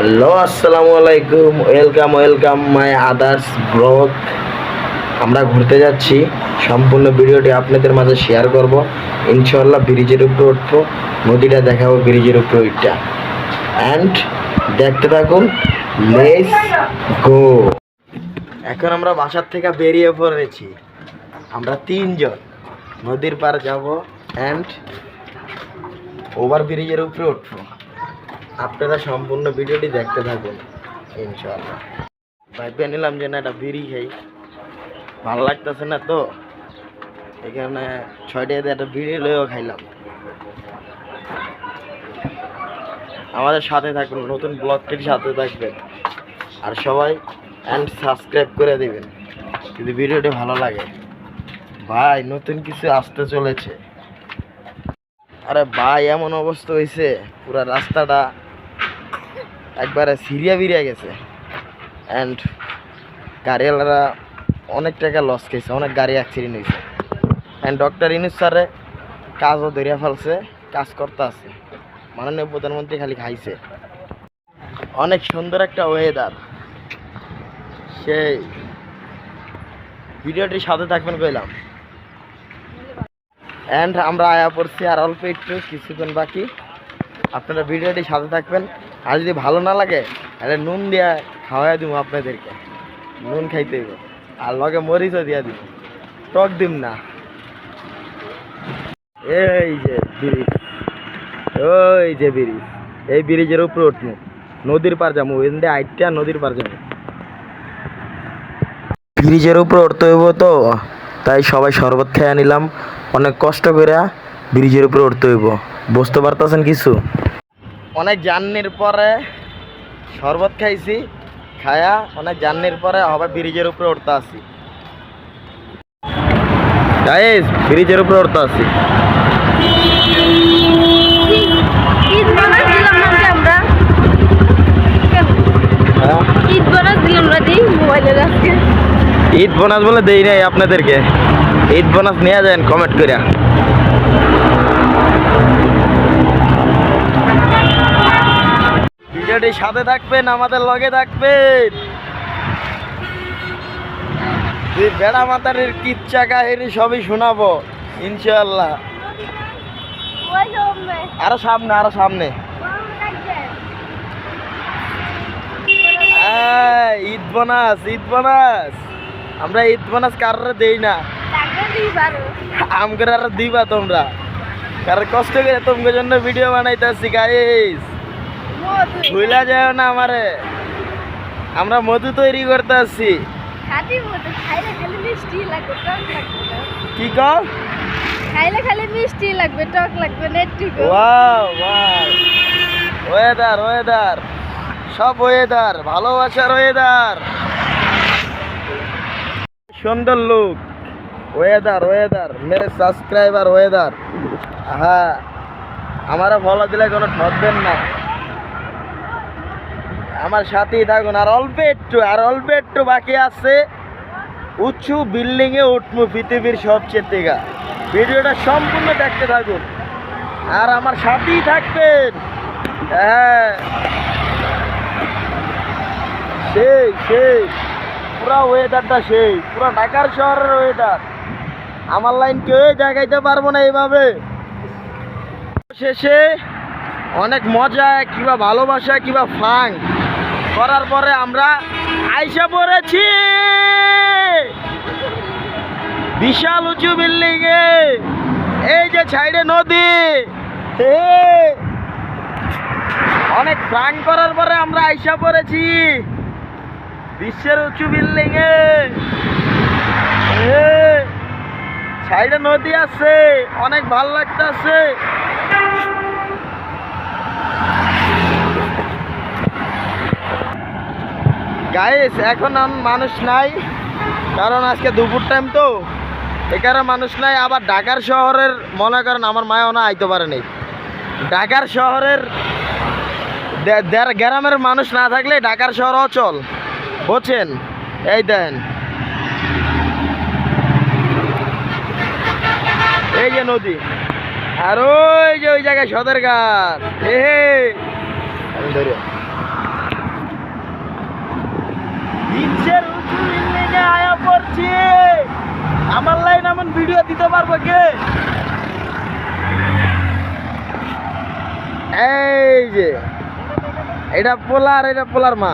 Hello, আসসালামু আলাইকুম। Welcome welcome my others blog আমরা ঘুরতে যাচ্ছি। সম্পূর্ণ ভিডিওটি আপনাদের মাঝে শেয়ার করব। ইনশাল্লাহ ব্রিজের উপরে উঠবো। নদীটা দেখাবো ব্রিজের উপরে ওইটা অ্যান্ড দেখতে থাকুন লেস গো এখন আমরা বাসার থেকে বেরিয়ে পড়েছি। আমরা তিনজন। নদীর পার যাব। অ্যান্ড ওভার ব্রিজের উপরে উঠবো। আপনারা সম্পূর্ণ ভিডিওটি দেখতে থাকুন, ইনশাআল্লাহ। ভাইপে নিলাম যে না একটা বিড়ি খাই। ভালো লাগতেছে না তো? এখানে ছয়টা দিয়ে একটা বিড়ি লয়েও খাইলাম। আমাদের সাথে থাকুন, নতুন ব্লগটির সাথে থাকবেন। আর সবাই অ্যান্ড সাবস্ক্রাইব করে দিবেন, যদি ভিডিওটি ভালো লাগে। ভাই, নতুন কিছু আসতে চলেছে। আরে ভাই, এমন অবস্থা হয়েছে পুরো রাস্তাটা একবারে সিরিয়া বিরিয়া গেছে। অ্যান্ড গাড়িওয়ালারা অনেক টাকা লস খেয়েছে, অনেক গাড়ি অ্যাক্সিডেন্ট হয়েছে। অ্যান্ড ডক্টর ইনুস স্যারে কাজও ধরিয়া ফেলছে, কাজ করতে আছে। মাননীয় প্রধানমন্ত্রী খালি খাইছে। অনেক সুন্দর একটা ওয়েদার সেই ভিডিওটির সাথে থাকবেন কইলাম। অ্যান্ড আমরা আয়া পড়ছি আর অল্প একটু, কিছুক্ষণ বাকি। আপনারা ভিডিওটি সাথে থাকবেন। আর যদি ভালো না লাগে, তাহলে নুন দিয়া খাওয়াই দিব আপনাদেরকে। নুন খাইতে দিব আর লগে মরিচও দিয়া দিব টক দিম না। এই যে ব্রিজ। ওই যে ব্রিজ। এই ব্রিজের উপরে উঠবো নদীর পার যাব ওই দিয়ে আইটা নদীর পার যাব ব্রিজের উপরে উঠতে হইব তো। তাই সবাই শরবত খেয়ে নিলাম। অনেক কষ্ট করে ব্রিজের উপরে উঠতে হইব। বুঝতে পারতেছেন কিছু? অনেক জার্নির পরে শরবত খাইছি, খায়া অনেক জার্নির পরে হবে ব্রিজের উপরে উঠতে আসি। গাইস ব্রিজের উপরে উঠতে আসি। ঈদ বোনাস বলে দেই নাই আপনাদেরকে। ঈদ বোনাস নিয়ে যান কমেন্ট করে ভিডিওটির সাথে থাকবেন, আমাদের লগে থাকবেন। বেড়া মাতারের কিচ্ছা কাহিনী সবই শোনাবো ইনশাল্লাহ আরও সামনে আরও সামনে। Eid bonus Eid bonus. আমরা ঈদ বোনাস কারোর দেই না। আর দিবা তোমরা। কারণ কষ্ট করে তোমাদের জন্য ভিডিও বানাইতেছি গাইস ভুলা যায় না আমারে। আমরা মধু তৈরি করতে আসছি। কি কর খাইলে খালি মিষ্টি লাগবে টক লাগবে না একটু ওয়াও ওয়াও। Weather weather. সব ওয়েদার ভালোবাসার ওয়েদার। সুন্দর লুক ওয়েদার ওয়েদার। মেরে সাবস্ক্রাইবার ওয়েদার। হ্যাঁ আমারা ফলো দিলে কোনো ঠকবেন না। আমার সাথেই থাকুন, আর অল্প একটু, আর অল্প একটু বাকি আছে। উঁচু বিল্ডিং এ উঠবো পৃথিবীর সবচেয়ে থেকে ভিডিওটা সম্পূর্ণ দেখতে থাকুন। আর আমার সাথেই থাকবেন। হ্যাঁ। সেই সেই। পুরা ওয়েদারটা সেই। পুরা ঢাকার শহরের ওয়েদার আমার লাইন কেউ দেখাইতে পারব না এইভাবে। শেষে অনেক মজা, কিবা ভালোবাসা, কিবা ফাং করার পরে আমরা আইসা পড়েছি। বিশাল উঁচু বিল্ডিং এ। এই যে সাইডে নদী। অনেক প্রাণ করার পরে আমরা আইসা পড়েছি। বিশ্বের উঁচু বিল্ডিং এ। সাইডে নদী আছে, অনেক ভালো লাগতেছে। গাইস এখন মানুষ নাই, কারণ আজকে দুপুর টাইম তো। এখানে মানুষ নাই, আবার ঢাকার শহরের, মনে করেন আমার মায়ও না আইতে পারে নাই। ঢাকার শহরের গ্রামের মানুষ না থাকলে ঢাকার শহর অচল। বুঝছেন? এই দেন। এই যে নদী। আর ওই যে ওই জায়গায় সদরঘাট। হে। হে ইঞ্চের উঁচু বিল্ডিং আয়া পড়ছি। আমার লাইন এমন ভিডিও দিতে পারব কে? এই যে, এটা পোলার এটা পোলার মা।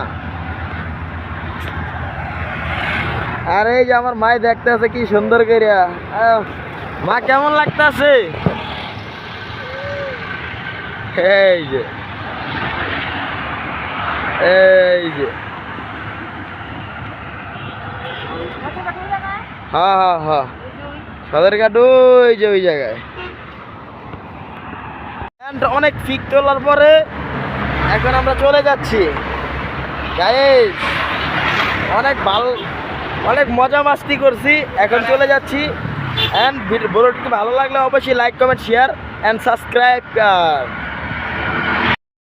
আর এই যে আমার মায় দেখতে আছে কি সুন্দর করিয়া মা কেমন লাগতেছে? এই যে এই যে। হ্যাঁ হ্যাঁ হ্যাঁ সদরঘাট ওই যে ওই জায়গায়। অনেক ফিক তোলার পরে এখন আমরা চলে যাচ্ছি। অনেক ভালো, অনেক মজা মাস্তি করছি। এখন চলে যাচ্ছি। অ্যান্ড ভিডিওটি ভালো লাগলে অবশ্যই like comment share and subscribe